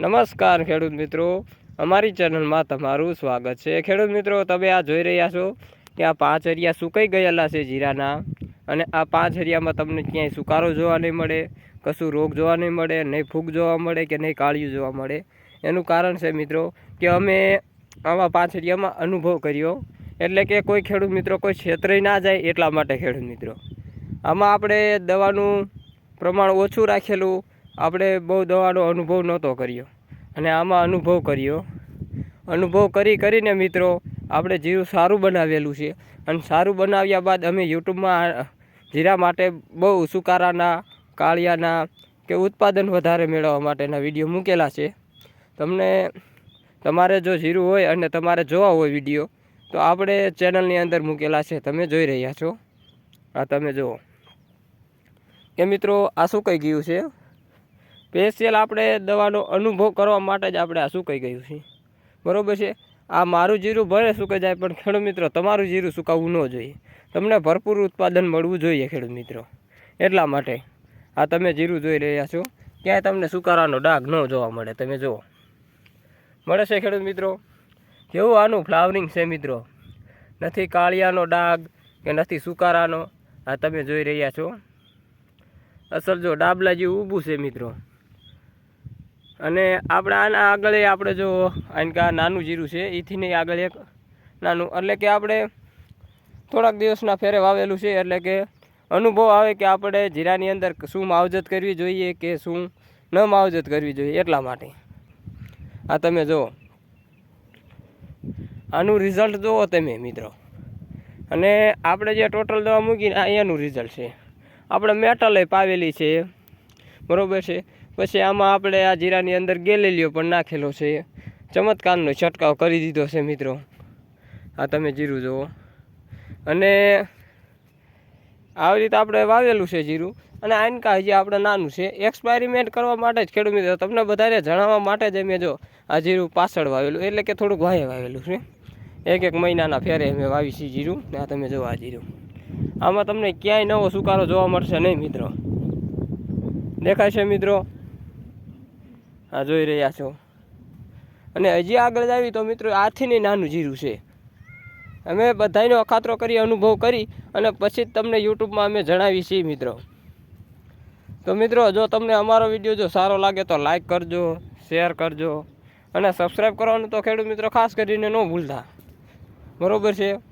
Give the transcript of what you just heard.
નમસ્કાર ખેડૂત મિત્રો. અમારી ચેનલમાં તમારું સ્વાગત છે. ખેડૂત મિત્રો, તમે આ જોઈ રહ્યા છો કે આ પાંચ હરિયા સુકાઈ ગયેલા છે જીરાના અને આ પાંચ હરિયામાં તમને ક્યાંય સુકારો જોવા નહીં મળે, કશું રોગ જોવા નહીં મળે, નહીં ફૂગ જોવા મળે કે નહીં કાળિયું જોવા મળે. એનું કારણ છે મિત્રો કે અમે આવા પાંચ હરિયામાં અનુભવ કર્યો. એટલે કે કોઈ ખેડૂત મિત્રો, કોઈ ક્ષેત્રે ના જાય એટલા માટે ખેડૂત મિત્રો. આમાં આપણે દવાનું પ્રમાણ ઓછું રાખેલું આપણે બહુ દવાનો અનુભવ નહોતો કર્યો. અને આમાં અનુભવ કર્યો. અનુભવ કરી કરીને મિત્રો, આપણે જીરું સારું બનાવેલું છે. અને સારું બનાવ્યા બાદ અમે યુટ્યુબમાં જીરા માટે બહુ સુકારાના, કાળિયાના કે ઉત્પાદન વધારે મેળવવા માટેના વીડિયો મૂકેલા છે. તમને, તમારે જો જીરું હોય અને તમારે જોવા હોય વીડિયો, તો આપણે ચેનલની અંદર મૂકેલા છે. તમે જોઈ રહ્યા છો. આ તમે જુઓ. કે મિત્રો, આ શું કહી ગયું છે? સ્પેશિયલ આપણે દવાનો અનુભવ કરવા માટે જ આપણે આ સુકાઈ ગયું છે. બરોબર છે? આ મારું જીરું ભલે સુકાઈ જાય, પણ ખેડૂત મિત્રો, તમારું જીરું સુકાવવું ન જોઈએ. તમને ભરપૂર ઉત્પાદન મળવું જોઈએ ખેડૂત મિત્રો. એટલા માટે આ તમે જીરું જોઈ રહ્યા છો. ક્યાંય તમને સુકારાનો ડાઘ ન જોવા મળે, તમે જુઓ. મળે છે ખેડૂત મિત્રો? કેવું આનું ફ્લાવરિંગ છે મિત્રો? નથી કાળિયાનો ડાઘ કે નથી સુકારાનો? આ તમે જોઈ રહ્યા છો. અસલ જો ડાબલા જેવું ઊભું છે મિત્રો. અને આપણે આના આગળ આપણે જો આનકા નાનું જીરું છે એથી નહીં આગળ એક નાનું. એટલે કે આપણે થોડાક દિવસના ફેરે વાવેલું છે, એટલે કે અનુભવ આવે કે આપણે જીરાની અંદર શું માવજત કરવી જોઈએ કે શું ન માવજત કરવી જોઈએ એટલા માટે. આ તમે જુઓ. આનું રિઝલ્ટ જુઓ તમે, મિત્રો. અને આપણે જે ટોટલ દવા મૂકીને એનું રિઝલ્ટ છે. આપણે મેટલે પાવેલી છે. બરોબર છે. પછી આમાં આપણે આ જીરાની અંદર ગેલેલીઓ પણ નાખેલો છે. ચમત્કારનો છંટકાવ કરી દીધો છે મિત્રો. આ તમે જીરું જુઓ. અને આવી રીતે આપણે વાવેલું છે જીરું. અને આનકા હજી આપણે નાનું છે. એક્સપાયરીમેન્ટ કરવા માટે જ ખેડૂત મિત્રો, તમને બધાને જણાવવા માટે જ અમે જો આ જીરું પાછળ વાવેલું. એટલે કે થોડુંક વાહે વાવેલું છે. એક એક મહિનાના ફેરે અમે વાવી છીએ જીરું આ તમે જો આ જીરું. આમાં તમને ક્યાંય નવો સુકારો જોવા મળશે નહીં મિત્રો. દેખાય છે મિત્રો? આ જોઈ રહ્યા છો. અને હજી આગળ જ આવી તો મિત્રો આથી નાનું જીરું છે. અમે બધાનો અખાતરો કરી, અનુભવ કરી અને પછી જ તમને યુટ્યુબમાં અમે જણાવી છીએ મિત્રો. તો મિત્રો, જો તમને અમારો વીડિયો જો સારો લાગે તો લાઈક કરજો, શેર કરજો અને સબસ્ક્રાઈબ કરવાનું તો ખેડૂત મિત્રો ખાસ કરીને ન ભૂલતા. બરોબર છે?